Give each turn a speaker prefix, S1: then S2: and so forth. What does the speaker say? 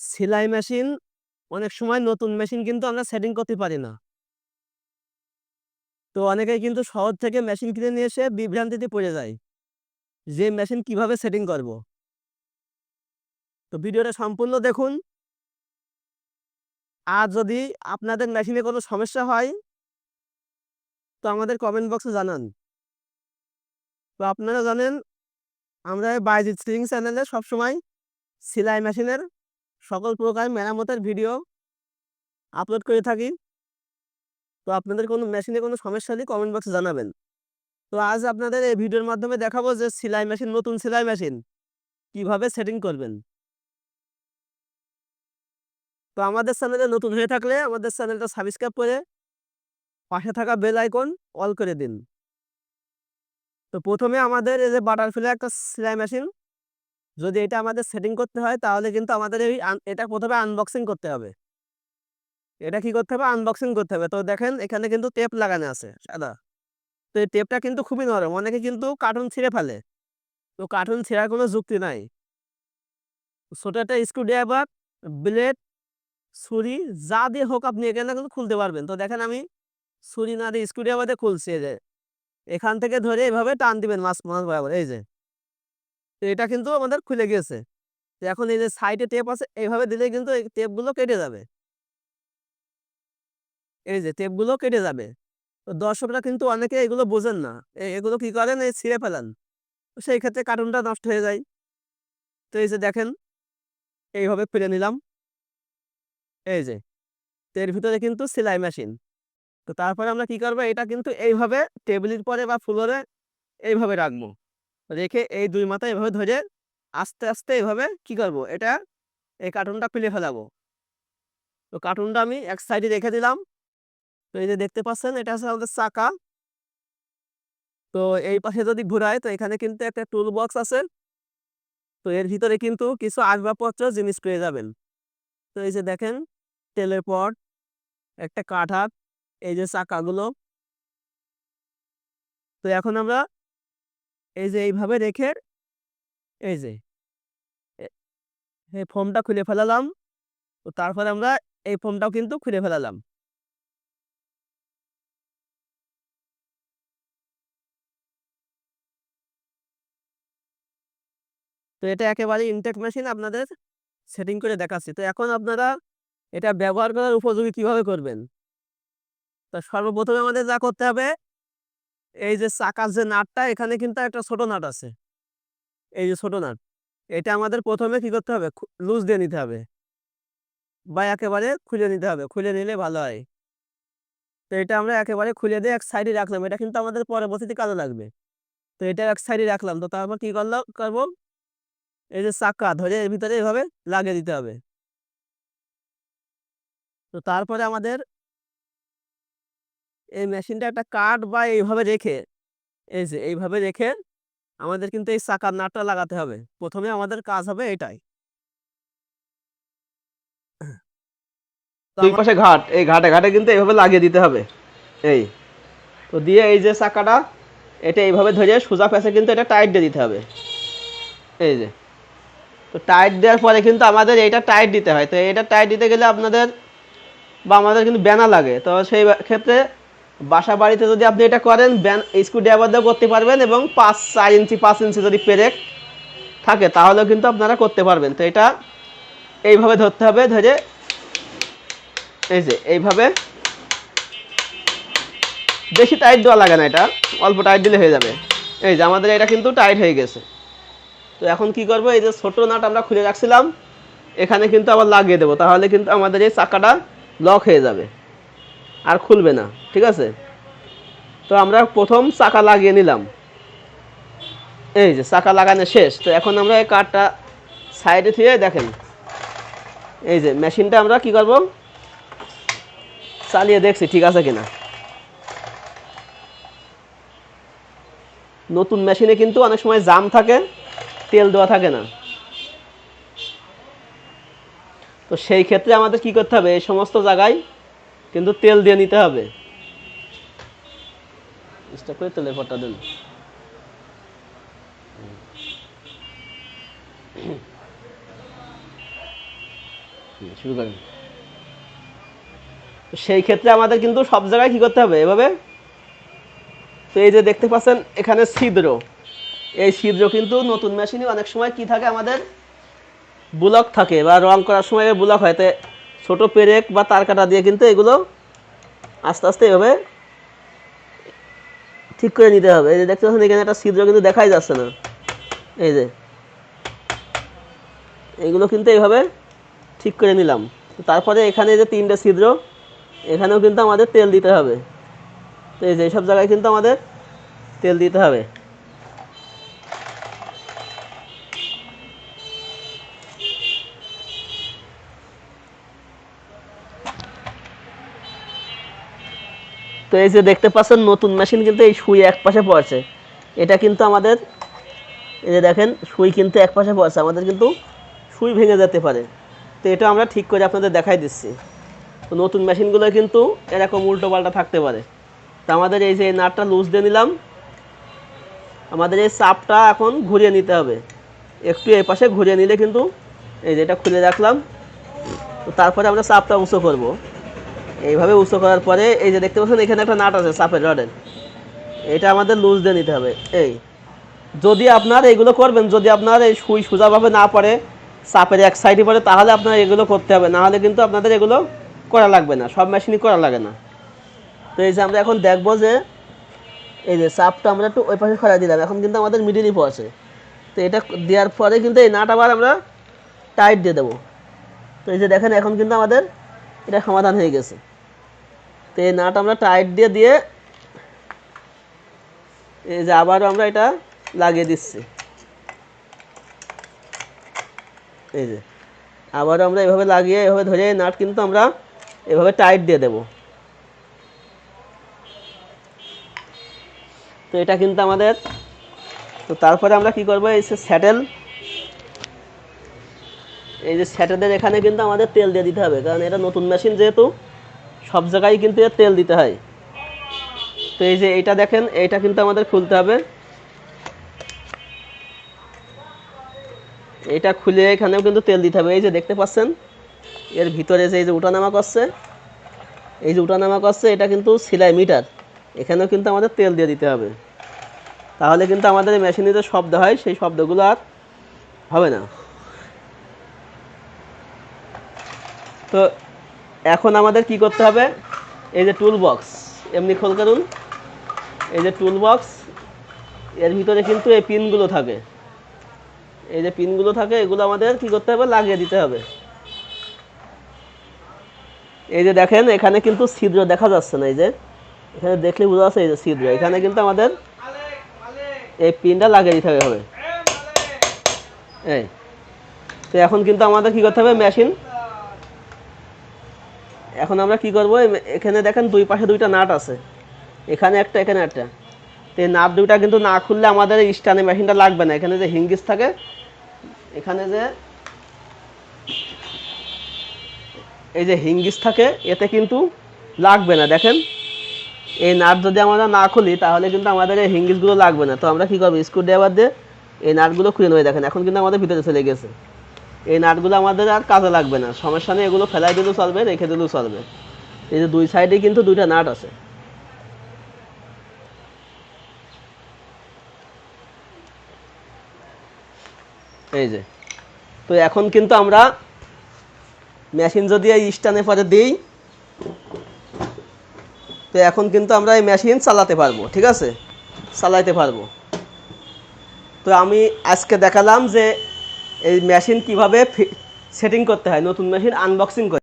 S1: সেলাই মেশিন, অনেক সময় নতুন মেশিন কিন্তু আমরা সেটিং করতে পারি না। তো অনেকেই কিন্তু শহর থেকে মেশিন কিনে নিয়ে এসে বিভ্রান্তিতে পড়ে যায়। যে মেশিন কীভাবে সেটিং করব? তো ভিডিওটা সম্পূর্ণ দেখুন। আর যদি আপনাদের মেশিনে কোনো সমস্যা হয়, তো আমাদের কমেন্ট বক্সে জানান। তো আপনারা জানেন, আমরা বাইজিৎ সিলিং চ্যানেলে সবসময় সেলাই মেশিনের সকল প্রকার মেরামতের ভিডিও আপলোড করে থাকি। তো আপনাদের কোনো মেশিনে কোনো সমস্যা হলে কমেন্ট বক্সে জানাবেন। তো আজ আপনাদের এই ভিডিওর মাধ্যমে দেখাবো যে সেলাই মেশিন নতুন সেলাই মেশিন কীভাবে সেটিং করবেন। তো আমাদের চ্যানেলে নতুন হয়ে থাকলে আমাদের চ্যানেলটা সাবস্ক্রাইব করে পাশে থাকা বেল আইকন অল করে দিন। তো প্রথমে আমাদের এই যে বাটারফ্লাই একটা সেলাই মেশিন যদি এটা আমাদের সেটিং করতে হয় তাহলে কিন্তু আমাদের এই এটা প্রথমে আনবক্সিং করতে হবে। এটা কি করতে হবে? আনবক্সিং করতে হবে। তো দেখেন এখানে কিন্তু টেপ লাগানো আছে সাদা। তো এই টেপটা কিন্তু খুবই নরম। অনেকে কিন্তু কার্টুন ছিঁড়ে ফেলে। তো কার্টুন ছেঁড়ার কোনো যুক্তি নাই। ছোট একটা স্ক্রুড্রাইভার, ব্লেড, ছুরি যা দিয়ে হোক আপনি এখানে কিন্তু খুলতে পারবেন। তো দেখেন আমি ছুরি না দিয়ে স্ক্রুড্রাইভার দিয়ে খুলছি এই যে। এখান থেকে ধরে এভাবে টান দিবেন মাঝ মাঝ বরাবর এই যে। এটা কিন্তু আমাদের খুলে গিয়েছে। এখন এই যে সাইডে টেপ আছে, এইভাবে দিলে কিন্তু এই টেপগুলো কেটে যাবে। এই যে টেপগুলো কেটে যাবে। তো দর্শকরা কিন্তু অনেকে এগুলো বোঝেন না। এগুলো কি করেন? এই ছিঁড়ে ফেলেন। সেই ক্ষেত্রে কার্টুনটা নষ্ট হয়ে যায়। তো এই যে দেখেন, এইভাবে খুলে নিলাম। এই যে। তো এর ভিতরে কিন্তু সেলাই মেশিন। তো তারপরে আমরা কি করব এটা কিন্তু এইভাবে টেবিলের পরে বা ফ্লোরে এইভাবে রাখব। রেখে এই দুই মাথা এভাবে ধরে আস্তে, আস্তে এভাবে কি করব? এটা এই কার্টুনটা খুলে ফেলাবো। তো কার্টুনটা আমি এক সাইডে রেখে দিলাম। তো এই যে দেখতে পাচ্ছেন এটা হচ্ছে আমাদের চাকা। তো এই পাশে যদি ঘুরাই তো এখানে কিন্তু একটা টুল বক্স আছে। তো এর ভিতরে কিন্তু কিছু আসবাবপত্র জিনিস পেয়ে যাবেন। তো এই যে দেখেন তেলের পট, একটা কাঠ হাত, এই যে চাকাগুলো। তো এখন আমরা এই যে এইভাবে রেখে এই যে এই ফোমটা খুলে ফেলালাম। তো তারপরে আমরা এই ফোমটাও কিন্তু খুলে ফেলালাম। তো এটা একেবারে ইনটেক মেশিন আপনাদের সেটিং করে দেখাচ্ছি। তো এখন আপনারা এটা ব্যবহার করার উপযোগী কীভাবে করবেন? তো সর্বপ্রথমে আমাদের যা করতে হবে এই যে চাকার যে নাটটা, এখানে কিন্তু একটা ছোট নাট আছে। এই যে ছোট নাট। এটা আমাদের প্রথমে কি করতে হবে? লুজ দিয়ে নিতে হবে। বা একেবারে খুলে নিতে হবে। খুলে নিলে ভালো হয়। তো এটা আমরা একেবারে খুলে দিয়ে এক সাইডে রাখলাম। এটা কিন্তু আমাদের পরবর্তীতে কাজে লাগবে। তো এটা এক সাইডে রাখলাম। তো তারপর কি করলাম করব? এই যে চাকা ধরে এর ভিতরে এভাবে লাগিয়ে দিতে হবে। তো তারপরে আমাদের এই মেশিনটা একটা কাঠ বা এইভাবে রেখে এই যে এইভাবে রেখে আমাদের কিন্তু এই চাকার নাটটা লাগাতে হবে। প্রথমে আমাদের কাজ হবে এটাই। তো
S2: ২
S1: আমা
S2: পাশে ঘাট। এই ঘাটে, ঘাটে কিন্তু এইভাবে লাগিয়ে দিতে হবে। এই। তো দিয়ে এই যে চাকাটা এটা এইভাবে ধরে সোজা প্যাঁচে কিন্তু এটা টাইট দিয়ে দিতে হবে। এই যে। তো টাইট দেওয়ার পরে কিন্তু আমাদের এইটা টাইট দিতে হয়। তো এটা টাইট দিতে গেলে আপনাদের বা আমাদের কিন্তু ব্যানা লাগে। তো সেই ক্ষেত্রে বাসা বাড়িতে যদি আপনি এটা করেন, ব্যান স্ক্রুড্রাইভার দিয়েও করতে পারবেন এবং ৫ ৪ ইঞ্চি, পাঁচ ইঞ্চি যদি পেরেক থাকে, তাহলেও কিন্তু আপনারা করতে পারবেন। তো এটা এইভাবে ধরতে হবে, ধরে এই যে এইভাবে। বেশি টাইট দেওয়া লাগে না এটা, অল্প টাইট দিলে হয়ে যাবে। এই যে আমাদের এটা কিন্তু টাইট হয়ে গেছে। তো এখন কি করব, এই যে ছোট নাট আমরা খুলে রাখছিলাম, এখানে কিন্তু আবার লাগিয়ে দেবো, তাহলে কিন্তু আমাদের এই চাকাটা লক হয়ে যাবে। আর খুলবে না, ঠিক আছে? তো আমরা প্রথম চাকা লাগিয়ে নিলাম। এই যে চাকা লাগানো শেষ, তো এখন আমরা এই কাঠটা সাইডে থেকে দেখেন। এই যে মেশিনটা আমরা কি করব? চালিয়ে দেখছি ঠিক আছে কিনা। নতুন মেশিনে কিন্তু অনেক সময় জাম থাকে, তেল দেওয়া থাকে না। তো সেই ক্ষেত্রে আমাদের কি করতে হবে? এই সমস্ত জায়গায় কিন্তু তেল দিয়ে নিতে হবে। করে তেলের পটটা দেন। শুরু করেন। সেই ক্ষেত্রে আমাদের কিন্তু সব জায়গায় কি করতে হবে? এভাবে। তো এই যে দেখতে পাচ্ছেন, এখানে ছিদ্র। এই ছিদ্র কিন্তু নতুন মেশিনে অনেক সময় কি থাকে? আমাদের ব্লক থাকে বা রং করার সময় ব্লক হয়। তো ছোটো পেরেক বা তার কাটা দিয়ে কিন্তু এগুলো আস্তে আস্তে এভাবে ঠিক করে নিতে হবে। এই যে দেখতে পাচ্ছেন, এখানে একটা ছিদ্র কিন্তু দেখাই যাচ্ছে না। এই যে, এগুলো কিন্তু এইভাবে ঠিক করে নিলাম। তারপরে এখানে যে তিনটে ছিদ্র, এখানেও কিন্তু আমাদের তেল দিতে হবে। তো এই যে এইসব জায়গায় কিন্তু আমাদের তেল দিতে হবে। তো এই যে দেখতে পাচ্ছেন, নতুন মেশিন কিন্তু এই সুই এক পাশে পড়ছে। এটা কিন্তু আমাদের, এই যে দেখেন, সুই কিন্তু এক পাশে পড়ছে। আমাদের কিন্তু সুই ভেঙে যেতে পারে। তো এটা আমরা ঠিক করে আপনাদের দেখাই দিচ্ছি। তো নতুন মেশিনগুলো কিন্তু এরকম উল্টো পাল্টা থাকতে পারে। তো আমাদের এই যে নাটটা লুজ দিয়ে নিলাম। আমাদের এই চাপটা এখন ঘুরিয়ে নিতে হবে। একটু এই পাশে ঘুরিয়ে নিলে কিন্তু এই যে এটা খুলে রাখলাম। তো তারপরে আমরা চাপটা উঁচু করব। এইভাবে উঁচু করার পরে, এই যে দেখতে পাচ্ছেন, এখানে একটা নাট আছে সাপের রডের। এটা আমাদের লুজ দিয়ে নিতে হবে। এই, যদি আপনার এগুলো করবেন, যদি আপনার এই সুই সোজাভাবে না পড়ে, সাপের এক সাইডে পড়ে, তাহলে আপনার এগুলো করতে হবে। না হলে কিন্তু আপনাদের এগুলো করা লাগবে না, সব মেশিনই করা লাগে না। তো এই যে আমরা এখন দেখব যে, এই যে সাপটা আমরা একটু ওই পাশে সরাই দিলাম। এখন কিন্তু আমাদের মিডিলই পড়ছে তো এটা দেওয়ার পরে কিন্তু এই নাট আবার আমরা টাইট দিয়ে দেবো। তো এই যে দেখেন, এখন কিন্তু আমাদের এটা সমাধান হয়ে গেছে। তো এই নাট আমরা টাইট দিয়ে দিয়ে এই যে আবারও আমরা এটা লাগিয়ে দিচ্ছি। এই যে আবারও আমরা এভাবে লাগিয়ে, এভাবে ধরে নাট কিন্তু আমরা এভাবে টাইট দিয়ে দেব। তো এটা কিন্তু আমাদের, তো তারপরে আমরা কি করব, এই স্যাটেল এই যে স্যাটেলের এখানে কিন্তু আমাদের তেল দিয়ে দিতে হবে, কারণ এটা নতুন মেশিন যেহেতু। সব জায়গায় কিন্তু এর তেল দিতে হয়। তো এই যে এইটা দেখেন এইটা কিন্তু আমাদের খুলতে হবে। এটা খুলে এখানেও কিন্তু তেল দিতে হবে। এই যে দেখতে পাচ্ছেন, এর ভিতরে যে এই যে উঠানামা করছে, এই যে উঠানামা করছে, এটা কিন্তু সিলাই মিটার। এখানেও কিন্তু আমাদের তেল দিয়ে দিতে হবে। তাহলে কিন্তু আমাদের মেশিনে যে শব্দ হয়, সেই শব্দগুলো আর হবে না। তো এখন আমাদের কি করতে হবে? এই যে টুল বক্স এমনি খোল করুন এই যে টুল বক্স এর ভিতরে কিন্তু এই পিনগুলো থাকে। এই যে পিনগুলো থাকে, এগুলো আমাদের কি করতে হবে? লাগিয়ে দিতে হবে। এই যে দেখেন, এখানে কিন্তু ছিদ্র দেখা যাচ্ছে না, এই যে। এখানে দেখলে বোঝা যাচ্ছে এই যে ছিদ্র। এখানে কিন্তু আমাদের এই পিনটা লাগিয়ে দিতে হবে। এই। তো এখন কিন্তু আমাদের কি করতে হবে? মেশিন এখন আমরা কি করব? এখানে দেখেন দুই পাশে দুইটা নাট আছে। এখানে একটা এখানে একটা। তো এই নাট দুইটা কিন্তু না খুললে আমাদের স্টানে মেশিনটা লাগবে না। এখানে যে হিঙ্গিস থাকে, এখানে যে এই যে হিঙ্গিস থাকে, এতে কিন্তু লাগবে না। দেখেন, এই নাট যদি আমরা না খুলি, তাহলে কিন্তু আমাদের এই হিঙ্গিসগুলো লাগবে না। তো আমরা কী করব? স্ক্রু ড্রাইভার দিয়ে এই নাটগুলো খুলে নেবে। দেখেন, এখন কিন্তু আমাদের ভিতরে চলে গেছে। এই নাটগুলো আমাদের আর কাজে লাগবে না। সমস্যা নেই, এগুলো ফেলাই দিলেও চলবে, রেখে দিলেও চলবে। এই যে দুই সাইডে কিন্তু দুইটা নাট আছে। এই যে। তো এখন কিন্তু আমরা মেশিন যদি এই স্টানে পরে দিই, তো এখন কিন্তু আমরা এই মেশিন চালাতে পারব, ঠিক আছে? চালাইতে পারব। তো আমি আজকে দেখালাম যে এই মেশিন কীভাবে সেটিং করতে হয়? নতুন মেশিন আনবক্সিং করে।